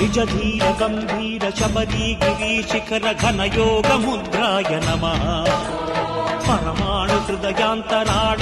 నిజ ధీర గంభీర శబరీ గిరి శిఖర ఘన యోగ ముద్రాయ నమ. పరమాణు హృదయాంతరాడ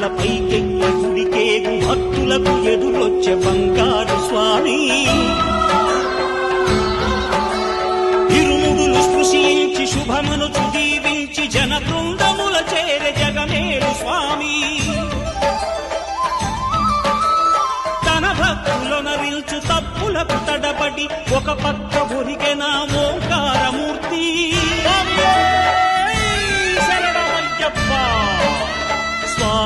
మెట్ల పైకెక్కి గుడికేగు భక్తులకు ఎదురొచ్చే బంగారు స్వామి. ఇరుముడులు స్పృశించి శుభమును చుదీవించి జన బృందముల చేరే జగమేలు స్వామి. తన భక్తులొనరించు తప్పులకు తడబడి ఒక పక్క ఒరిగెన ఓంకారము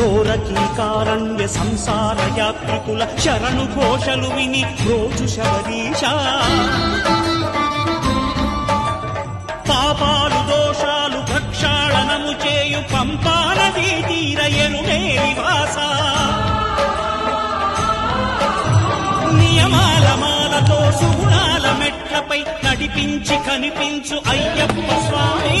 ఘోరకీకారణ్య సంసార యాత్రికుల శరణు ఘోషలు విని రోజు శబరీష పాపాలు దోషాలు భక్షాళనము చేయు పంపానదీ తీరయను నివాస. నియమాల మాలతో సుగుణాల మెట్లపై నడిపించి కనిపించు అయ్యప్ప స్వామి.